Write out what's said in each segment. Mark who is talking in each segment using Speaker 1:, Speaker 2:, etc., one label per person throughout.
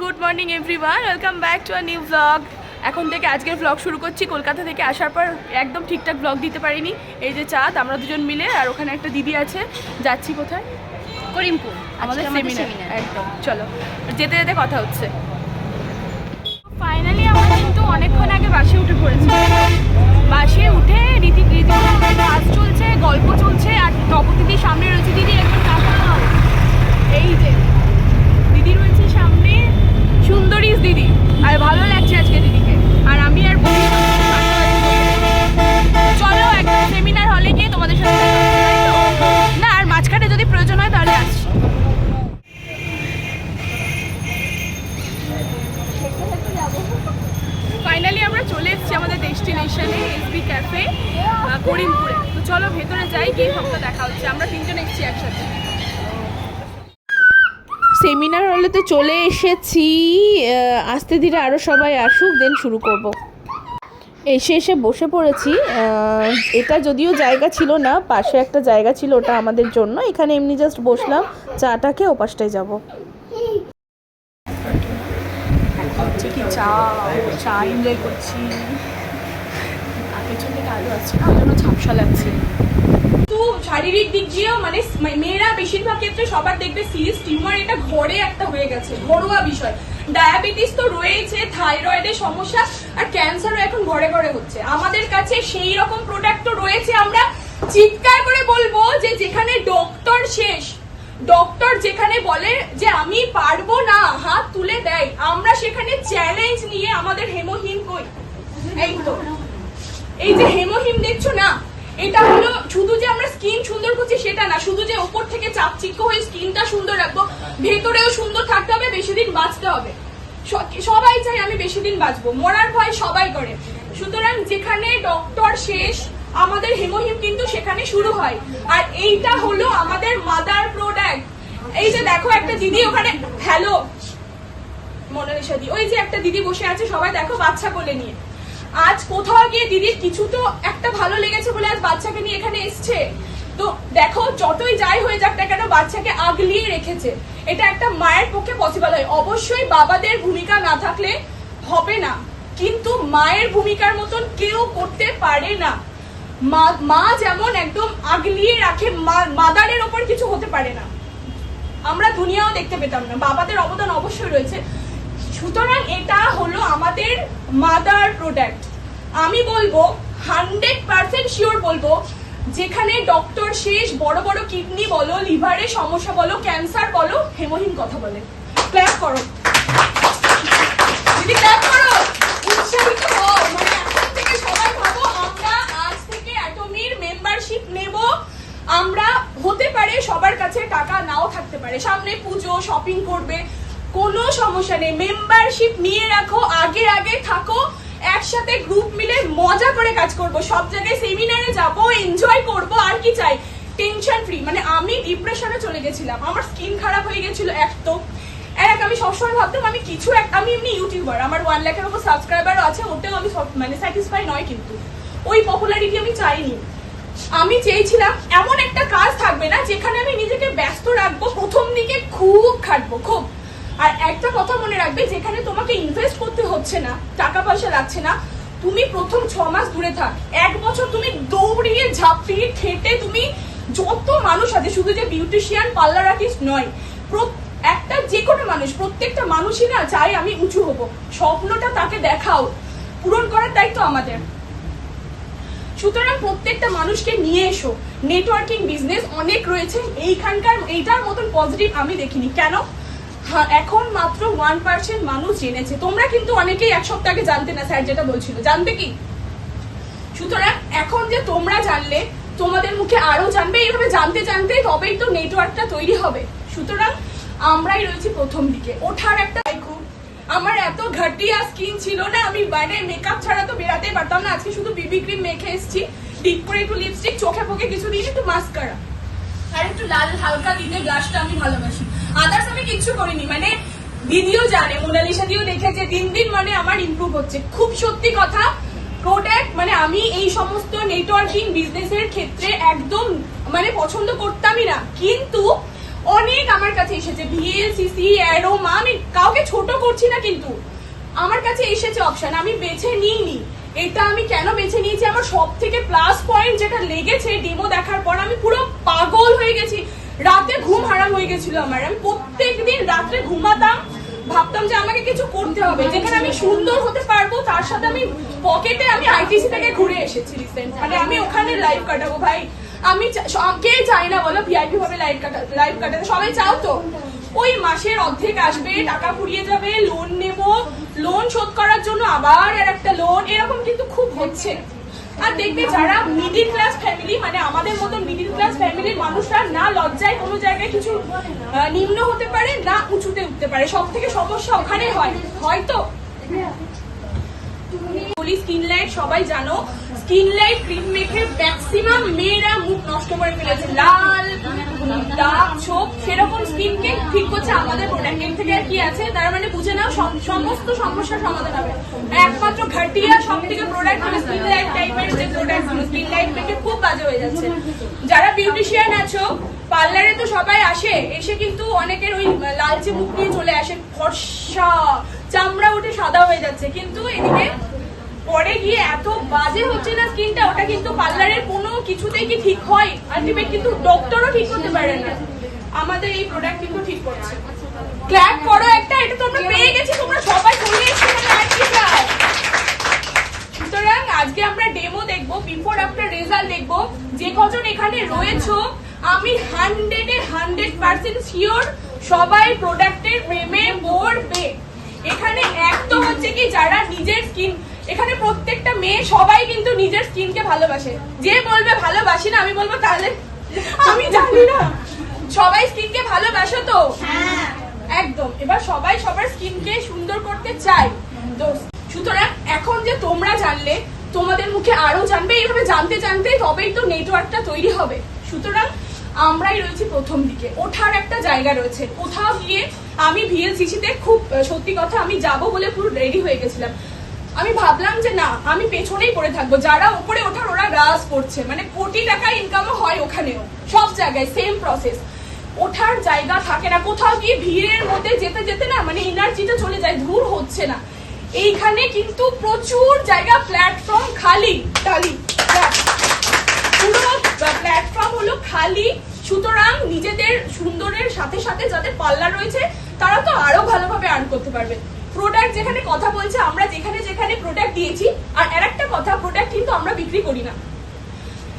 Speaker 1: Good morning everyone welcome back to a new blog এখন থেকে আজকের ব্লগ শুরু করছি। কলকাতা থেকে আসার পর একদম ঠিকঠাক ব্লগ দিতে পারিনি। এই যে চাঁদ আমরা দুজন মিলে আর ওখানে একটা দিদি আছে। যাচ্ছি কোথায়?
Speaker 2: করিমপুর
Speaker 1: আমাদের সেমিনার একদম চলো। যেতে যেতে কথা হচ্ছে। ফাইনালি আমরা কিন্তু অনেকক্ষণ আগে বাসে উঠে পড়েছি। বাসে উঠে রীতি রীতি কাজ চলছে আর নবদিদি সামনে রয়েছে দিদি একবার টাকা দাও এই যে দিদি রয়েছে সামনে সুন্দরী দিদি আর ভালো লাগছে আজকে দিদিকে আর আমি আর বন্ধু চলো একটা সেমিনার হলে গিয়ে তোমাদের সাথে দেখা হচ্ছে, তাই তো? না আর মাঝখানে যদি প্রয়োজন হয় তাহলে আসছি ফাইনালি আমরা চলে এসেছি আমাদের ডেস্টিনেশনে এসবি ক্যাফে করিমপুরে। তো চলো ভেতরে যাই গিয়ে সবটা দেখা হচ্ছে। আমরা তিনজন এসেছি একসাথে। সেমিনার হলে তো চলে এসেছি। আস্তে ধীরে আরও সবাই আসুক দেন শুরু করব। এসে এসে বসে পড়েছি। এটা যদিও জায়গা ছিল না পাশে একটা জায়গা ছিল ওটা আমাদের জন্য। এখানে এমনি জাস্ট বসলাম চাটাকে ওপাশটায় যাব। কি চা চা এনজয় করছি। আলো আছে না জন্য ঝাপসা লাগছে। তো শারীরিক দিক দিয়েও মানে মেয়েরা বেশিরভাগ ক্ষেত্রে সবার দেখবে সিরিয়াস টিউমার এটা ঘরে একটা হয়ে গেছে, ঘরোয়া বিষয়। ডায়াবেটিস তো রয়েছে থাইরয়েডের সমস্যা, আর ক্যান্সারও এখন ঘরে ঘরে হচ্ছে। আমাদের কাছে সেই রকম প্রোডাক্টও রয়েছে, আমরা চিৎকার করে বলব যে যেখানে ডক্টর শেষ ডক্টর যেখানে বলে যে আমি পারব না, হাত তুলে দেয়, আমরা সেখানে চ্যালেঞ্জ নিয়ে আমাদের হেমোহিম কই। এই তো। এই যে হেমোহিম দেখছ না, এটা হলো শুধু যে আমরা স্কিন সুন্দর করছি সেটা না, শুধু যে উপর থেকে চাপচিক্য হয়ে স্কিনটা সুন্দর রাখব, ভেতরেও সুন্দর থাকতে হবে, বেশি দিন বাঁচতে হবে। সবাই চাই আমি বেশি দিন বাঁচবো, মরার ভয় সবাই করে। সুতরাং যেখানে ডক্টর শেষ, আমাদের হেমোহিম কিন্তু সেখানে শুরু হয়। আর এইটা হলো আমাদের মাদার প্রোডাক্ট এই যে দেখো একটা দিদি ওখানে হ্যালো মোনালিসা দি, ওই যে একটা দিদি বসে আছে, সবাই দেখো বাচ্চা কোলে নিয়ে। আজ কোথাও গিয়ে দিদির কিছু তো একটা ভালো লেগেছে বলে আজ বাচ্চাকে নিয়ে এখানে এসছে। তো দেখো, যতই যাই হয়ে যাক না কেন, বাচ্চাকে আগলিয়ে রেখেছে। এটা একটা মায়ের পক্ষে পসিবল হয়। অবশ্যই বাবাদের ভূমিকা না থাকলে হবে না। কিন্তু মায়ের ভূমিকার মতন কেউ করতে পারে না। মা যেমন একদম আগলিয়ে রাখে মাদারের ওপর কিছু হতে পারে না। আমরা দুনিয়াও দেখতে পেতাম না। বাবাদের অবদান অবশ্যই রয়েছে। সুতরাং এটা হলো আমাদের মাদার প্রোডাক্ট আমি বলব হান্ড্রেড পার্সেন্ট শিওর বলব, যেখানে ডক্টর শেষ, বড় বড় কিডনি বলো লিভারের সমস্যা বলো ক্যান্সার বলো, হেমোহিম কথা বলে। ক্ল্যাপ করো। ক্ল্যাপ করো। উৎসাহিত মানে এখন থেকে সবাই ভাবো, আমরা আজ থেকে অ্যাটমির মেম্বারশিপ নেব। আমরা হতে পারে সবার কাছে টাকা নাও থাকতে পারে। সামনে পুজো শপিং করবে। কোনো সমস্যা নেই। মেম্বারশিপ নিয়ে রাখো, আগে আগে থাকো, একসাথে গ্রুপ মিলে মজা করে কাজ করব। সব জায়গায় সেমিনারে যাব এনজয় করব, আর কি চাই? টেনশন ফ্রি মানে আমি ডিপ্রেশনে চলে গেছিলাম। আমার স্কিন খারাপ হয়ে গেছিল এক তো এক, আমি সবসময় ভাবতাম আমি কিছু এক, আমি এমনি ইউটিউবার আমার ওয়ান লাখের উপর সাবস্ক্রাইবারও আছে, ওতেও আমি মানে স্যাটিসফাই নয় কিন্তু। ওই পপুলারিটি আমি চাইনি। আমি চেয়েছিলাম এমন একটা কাজ থাকবে না, যেখানে আমি নিজেকে ব্যস্ত রাখব, প্রথম দিকে খুব খাটবো, খুব। আর একটা কথা মনে রাখবে, যেখানে তোমাকে ইনভেস্ট করতে হচ্ছে না টাকা পয়সা লাগছে না, তুমি প্রথম ছ মাস দূরে থাক। এক বছর তুমি দৌড়িয়ে, ঝাঁপিয়ে, খেটে তুমি যত মানুষ আছে, শুধু যে বিউটিশিয়ান পার্লার আর্টিস্ট নয় একটা যে কোনো মানুষ, প্রত্যেকটা মানুষই না চাই আমি উঁচু হব। স্বপ্নটা তাকে দেখাও, পূরণ করার দায়িত্ব আমাদের। সুতরাং প্রত্যেকটা মানুষকে নিয়ে এসো। নেটওয়ার্কিং বিজনেস অনেক রয়েছে, এইখানকার, এইটার মতন পজিটিভ আমি দেখিনি। কেন? এখন মাত্র ওয়ান পার্সেন্ট মানুষ জেনেছে। তোমরা কিন্তু অনেকেই এক সপ্তাহ আগে জানতে না, স্যার যেটা বলছিল। জানতে কি? সুতরাং এখন যে তোমরা জানলে, তোমাদের মুখে আরও জানবে, এইভাবে জানতে জানতে তবেই তো নেটওয়ার্কটা তৈরি হবে। সুতরাং আমরাই রয়েছি প্রথম দিকে। ওঠার একটা আমার এত ঘাটিয়া স্কিন ছিল না, আমি বাইরে মেকআপ ছাড়া তো বেরাতে পারতাম না। আজকে শুধু বিবি ক্রিম মেখে এসেছি। ডিপ করে একটু লিপস্টিক চোখে ফোকে কিছু দিন একটু মাস্কারা আর একটু লাল, হালকা দিতে ব্লাশটা আমি ভালোবাসি। আদার্স আমি কিচ্ছু করিনি। মানে দিদিও জানে মোনালিসা দিও দেখেছে, দিন দিন মানে আমার ইমপ্রুভ হচ্ছে। খুব সত্যি কথা প্রোডাক্ট মানে আমি এই সমস্ত নেটওয়ার্কিং বিজনেসের ক্ষেত্রে একদম মানে পছন্দ করতামই না। কিন্তু অনেক আমার কাছে এসেছে ভিএলসিসি অ্যারোমা আমি কাউকে ছোট করছি না কিন্তু। আমার কাছে এসেছে অপশন আমি বেছে নিইনি। এটা আমি কেন বেছে নিয়েছি? আমার সব থেকে প্লাস পয়েন্ট যেটা লেগেছে ডেমো দেখার পর আমি পুরো পাগল হয়ে গেছি। রাতে ঘুম হারাম হয়ে গেছিল আমার। আমি প্রত্যেকদিন রাত্রে ঘুমাতাম, ভাবতাম যে আমাকে কিছু করতে হবে। যেখানে আমি সুন্দর হতে পারব, তার সাথে আমি পকেটে আমি আইটিসি থেকে ঘুরে এসেছি রিসেন্ট মানে আমি ওখানে লাইফ কাটাবো। ভাই, আমি কে চাই না বলো ভিআইপি ভাবে লাইফ কাটা লাইফ কাটাতে। সবাই চাও তো? ওই মাসের অর্ধেক আসবে, টাকা ফুরিয়ে যাবে লোন নেব। লোন শোধ করার জন্য আবার আর একটা লোন এরকম কিন্তু খুব হচ্ছে। আর দেখবে যারা মিডিল ক্লাস ফ্যামিলি মানে আমাদের মতন মিডিল ক্লাস ফ্যামিলির মানুষরা না লজ্জায় কোনো জায়গায় কিছু নিম্ন হতে পারে, না উঁচুতে উঠতে পারে। সব থেকে সমস্যা ওখানে হয়। হয়তো বলি স্কিন লাইট সবাই জানো স্কিন লাইট ক্রিম মেখে ম্যাক্সিমাম মেয়েরা মুখ নষ্ট করে ফেলেছে। লাল দাগ ছোপ সেরকম ঠিক করছে আমাদের প্রোডাক্ট থেকে আর কি আছে? তার মানে বুঝে নাও সমস্ত সমস্যার সমাধান হবে। একমাত্র ঘাটিয়া সব থেকে প্রোডাক্ট স্কিন টাইপের যে প্রোডাক্টগুলো স্কিন মেখে খুব বাজে হয়ে যাচ্ছে। যারা বিউটিশিয়ান আছো পার্লারে তো সবাই আসে, এসে কিন্তু অনেকের ওই লালচে মুখ নিয়ে চলে আসে। ফর্সা, চামড়া উঠে সাদা হয়ে যাচ্ছে। কিন্তু এদিকে পরে গিয়ে এত বাজে হচ্ছে না স্কিনটা, ওটা কিন্তু পার্লারের কোনো কিছুতেই কি ঠিক হয়? আলটিমেট কিন্তু ডক্টরও ঠিক করতে পারে না। আমাদের এই প্রোডাক্ট কিন্তু ঠিক করছে। ক্ল্যাপ করো একটা, এটা তোমরা পেয়ে গেছি, তোমরা সবাই চলে এসছো আর কি চাও সুতরাং আজকে আমরা ডেমো দেখব বিফোর আফটার রেজাল্ট দেখব। যে কজন এখানে রয়েছো, আমি হান্ড্রেড হান্ড্রেড পার্সেন্ট শিওর সবাই প্রোডাক্টের প্রেমে পড়বে। এখানে এক তো হচ্ছে কি, যারা নিজের স্কিন এখানে প্রত্যেকটা মেয়ে সবাই কিন্তু নিজের স্কিনকে ভালোবাসে। যে বলবে ভালোবাসি না আমি বলব তাহলে আমি জানি না। সবাই স্কিনকে ভালোবাসো তো? একদম। এবার সবাই সবার স্কিনকে সুন্দর করতে চায়। তো সুতরাং এখন যে তোমরা জানলে তোমাদের মুখে আরও জানবে এইভাবে জানতে জানতে তবেই তো নেটওয়ার্কটা তৈরি হবে। সুতরাং আমরাই রয়েছি প্রথম দিকে। ওঠার একটা জায়গা রয়েছে। কোথাও গিয়ে আমি ভিএলসিসিতে খুব সত্যি কথা আমি যাব বলে পুরো রেডি হয়ে গেছিলাম। আমি ভাবলাম যে না, আমি পেছনেই পড়ে থাকব। যারা উপরে ওঠার, ওরা রাজ করছে। মানে কোটি টাকা ইনকামও হয় ওখানেও। সব জায়গায় সেম প্রসেস ওঠার জায়গা থাকে না। কোথাও গিয়ে ভিড়ের মধ্যে যেতে যেতে না মানে এনার্জিটা চলে যায় দূর হচ্ছে না। এইখানে কিন্তু প্রচুর জায়গা প্ল্যাটফর্ম খালি খালি। পুরো প্ল্যাটফর্ম হলো খালি। সুতরাং নিজেদের সুন্দরের সাথে সাথে যাদের পাল্লা রয়েছে, তারা তো আরও ভালোভাবে আর্ন করতে পারবে। প্রোডাক্ট যেখানে কথা বলছে, আমরা যেখানে যেখানে প্রোডাক্ট দিয়েছি, আর আরেকটা কথা প্রোডাক্ট কিন্তু আমরা বিক্রি করি না।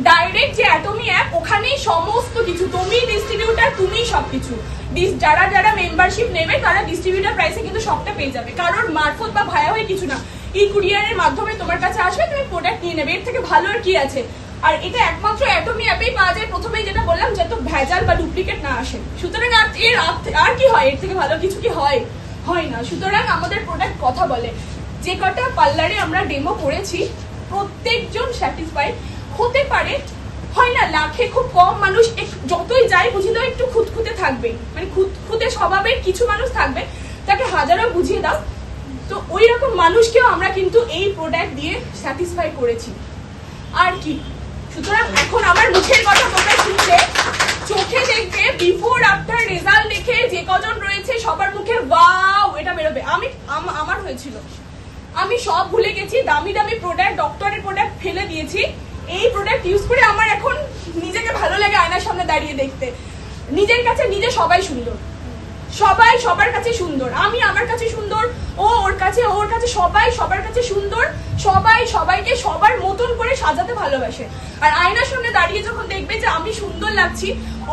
Speaker 1: ডাইরেক্ট যে অ্যাটমি অ্যাপ ওখানেই সমস্ত কিছু, তুমি ডিস্ট্রিবিউটার তুমি সবকিছু। ডিস- যারা যারা মেম্বারশিপ নেবে, তারা ডিস্ট্রিবিউটার প্রাইসে কিন্তু সবটা পেয়ে যাবে। কারোর মারফত বা ভায়া হয়ে কিছু না। এই কুরিয়ারের মাধ্যমে তোমার কাছে আসবে, তুমি প্রোডাক্ট নিয়ে নেবে। এর থেকে ভালো আর কি আছে? আর এটা একমাত্র অ্যাটমি অ্যাপেই পাওয়া যায়। প্রথমেই যেটা বললাম, যত ভেজাল বা ডুপ্লিকেট না আসে। সুতরাং এর আর কি হয়? এর থেকে ভালো কিছু কি হয়? হয় না। সুতরাং আমাদের প্রোডাক্ট কথা বলে। যে কটা পার্লারে আমরা ডেমো করেছি, প্রত্যেকজন স্যাটিসফাইড হতে পারে, হয় না, লাখে খুব কম মানুষ যতই যায় বুঝি দাও একটু খুঁতখুঁতে থাকবে। মানে খুঁতখুঁতে স্বভাবের কিছু মানুষ থাকবে, তাকে হাজারো বুঝিয়ে দাও। তো ওই রকম মানুষকেও আমরা কিন্তু এই প্রোডাক্ট দিয়ে স্যাটিসফাই করেছি। আর কি? সুতরাং এখন আমার মুখের কথা তোমরা শুনলে চোখে দেখবে বিফোর আফটার রেজাল্ট দেখে যে কজন রয়েছে সবার মুখে ওয়াও এটা বেরোবে। আমি আমার হয়েছিল। আমি সব ভুলে গেছি, দামি দামি প্রোডাক্ট ডক্টরের প্রোডাক্ট ফেলে দিয়েছি। এই প্রোডাক্ট ইউজ করে আমার এখন নিজেকে ভালো লাগে আয়নার সামনে দাঁড়িয়ে দেখতে। নিজের কাছে নিজে সবাই সুন্দর। সবাই সবার কাছে সুন্দর। আমি আমার কাছে সুন্দর, ও ওর কাছে ওর কাছে, সবাই সবার কাছে সুন্দর, সবাই সবাইকে সবার মতন করে সাজাতে ভালোবাসে। আর আয়নার সামনে দাঁড়িয়ে যখন দেখবে যে আমি সুন্দর লাগছি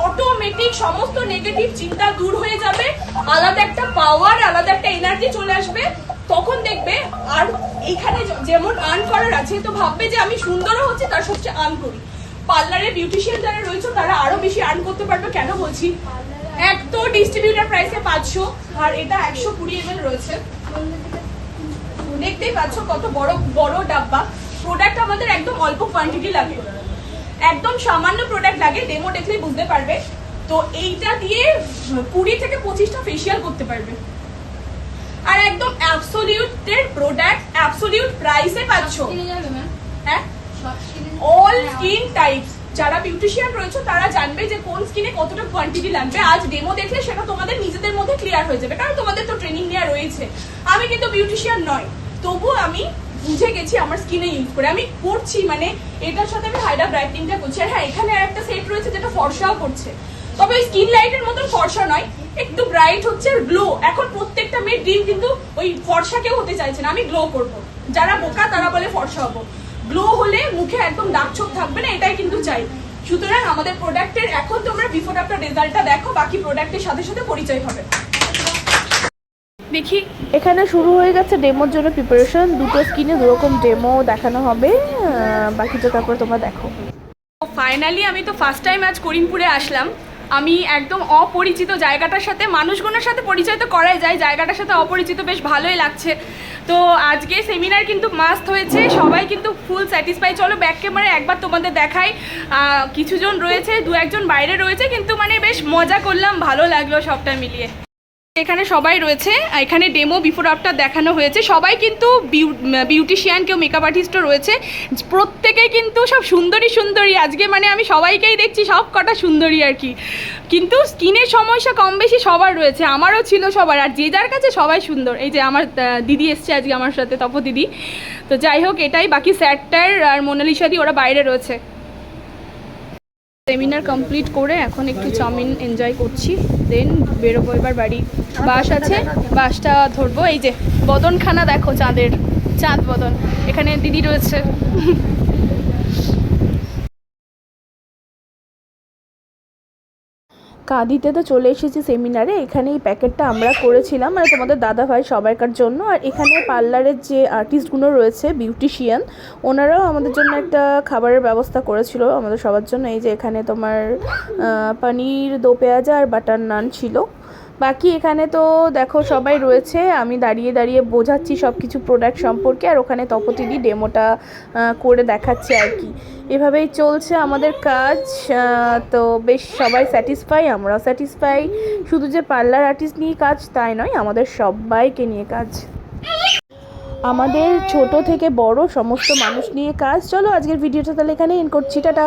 Speaker 1: অটোমেটিক সমস্ত নেগেটিভ চিন্তা দূর হয়ে যাবে, আলাদা একটা পাওয়ার আলাদা একটা এনার্জি চলে আসবে। তখন দেখবে আর এখানে যেমন আর্ন করার আছে, তো ভাববে যে আমি সুন্দরও হচ্ছে, তার সবচেয়ে আর্ন করি। পার্লারে বিউটিশিয়ান যারা রয়েছে, তারা আরও বেশি আর্ন করতে পারবে, কেন বলছি? এক তো ডিস্ট্রিবিউটার প্রাইসে পাঁচশো আর এটা একশো কুড়ি এম রয়েছে। দেখতেই পাচ্ছ কত বড় বড় ডাব্বা। প্রোডাক্ট আমাদের একদম অল্প কোয়ান্টিটি লাগে। একদম সামান্য প্রোডাক্ট লাগে ডেমো দেখলেই বুঝতে পারবে। তো এইটা দিয়ে কুড়ি থেকে পঁচিশটা ফেসিয়াল করতে পারবে। আর একদম অ্যাবসোলিউটের প্রোডাক্ট অ্যাবসোলিউট প্রাইসে পাচ্ছ হ্যাঁ? অল স্কিন টাইপস যারা বিউটিশিয়ান রয়েছে, তারা জানবে যে কোন স্কিনে কতটা কোয়ান্টিটি লাগবে। আজ ডেমো দেখলে সেটা তোমাদের নিজেদের মধ্যে ক্লিয়ার হয়ে যাবে, কারণ তোমাদের তো ট্রেনিং নেওয়া রয়েছে। আমি কিন্তু বিউটিশিয়ান নয়, তবুও আমি বুঝে গেছি আমার স্কিনে ইউজ করে। আমি করছি মানে এটার সাথে আমি হাইড্রা ব্রাইটনিংটা করছি। আর হ্যাঁ এখানে একটা সেট রয়েছে যেটা ফর্সাও করছে। তবে ওই স্কিন লাইটের মতন ফর্সা নয়, একটু ব্রাইট হচ্ছে আর গ্লো এখন প্রত্যেকটা মেয়ের ড্রিম কিন্তু ওই ফর্সা কেউ হতে চাইছে না, আমি গ্লো করব। যারা বোকা তারা বলে ফর্সা হব। গ্লো হলে মুখে একদম দাগ ছোপ থাকবে না এটাই কিন্তু চাই। সুতরাং আমাদের প্রোডাক্টের এখন তোমরা বিফোর আফটার রেজাল্টটা দেখো বাকি প্রোডাক্টের সাথে সাথে পরিচয় হবে। দেখি
Speaker 2: এখানে শুরু হয়ে গেছে ডেমোর জন্য প্রিপারেশন দুটো স্কিনে দুরকম ডেমো দেখানো হবে বাকিটা তারপর তোমরা দেখো।
Speaker 1: ফাইনালি আমি তো ফার্স্ট টাইম আজ করিমপুরে আসলাম। আমি একদম অপরিচিত জায়গাটার সাথে মানুষগুলোর সাথে পরিচয় তো করাই যায় জায়গাটার সাথে অপরিচিত বেশ ভালোই লাগছে। তো আজকে সেমিনার কিন্তু মাস্ট হয়েছে সবাই কিন্তু ফুল স্যাটিসফাই চলো ব্যাক ক্যামেরায় একবার তোমাদের দেখাই। কিছুজন রয়েছে, দু একজন বাইরে রয়েছে, কিন্তু মানে বেশ মজা করলাম, ভালো লাগল সবটা মিলিয়ে। এখানে সবাই রয়েছে এখানে ডেমো বিফোর আফটার দেখানো হয়েছে। সবাই কিন্তু বিউটিশিয়ান কেউ মেকআপ আর্টিস্টও রয়েছে। প্রত্যেকেই কিন্তু সব সুন্দরী সুন্দরী। আজকে মানে আমি সবাইকেই দেখছি, সব কটা সুন্দরী আর কি। কিন্তু স্কিনের সমস্যা কম বেশি সবার রয়েছে, আমারও ছিল সবার। আর যে যার কাছে সবাই সুন্দর। এই যে আমার দিদি এসছে আজকে আমার সাথে, তপ দিদি। তো যাই হোক, এটাই। বাকি স্যারটার আর মোনালিসাদি ওরা বাইরে রয়েছে। সেমিনার কমপ্লিট করে এখন একটু চাউমিন এনজয় করছি। দেন, বেরোবো এবার বাড়ি। বাস আছে, বাসটা ধরবো। এই যে, বদনখানা দেখো চাঁদের, চাঁদ বদন। এখানে দিদি রয়েছে।
Speaker 2: কাঁদিতে তো চলে এসেছি সেমিনারে। এখানে এই প্যাকেটটা আমরা করেছিলাম। মানে তোমাদের দাদা ভাই সবাইকার জন্য। আর এখানে পার্লারের যে আর্টিস্টগুলো রয়েছে, বিউটিশিয়ান, ওনারাও আমাদের জন্য একটা খাবারের ব্যবস্থা করেছিল আমাদের সবার জন্য। এই যে এখানে তোমার পানির, দো পেঁয়াজা আর বাটার নান ছিল। বাকি এখানে তো দেখো সবাই রয়েছে, আমি দাঁড়িয়ে দাঁড়িয়ে বোঝাচ্ছি সব কিছু প্রোডাক্ট সম্পর্কে, আর ওখানে তপতিদি ডেমোটা করে দেখাচ্ছে আর কি। এভাবেই চলছে আমাদের কাজ তো বেশ সবাই স্যাটিসফাই আমরাও স্যাটিসফাই শুধু যে পার্লার আর্টিস্ট নিয়ে কাজ, তাই নয়, আমাদের সবাইকে নিয়ে কাজ। আমাদের ছোট থেকে বড় সমস্ত মানুষ নিয়ে কাজ। চলো আজকের ভিডিওটা তাহলে এখানে এন্ড করছি, টাটা।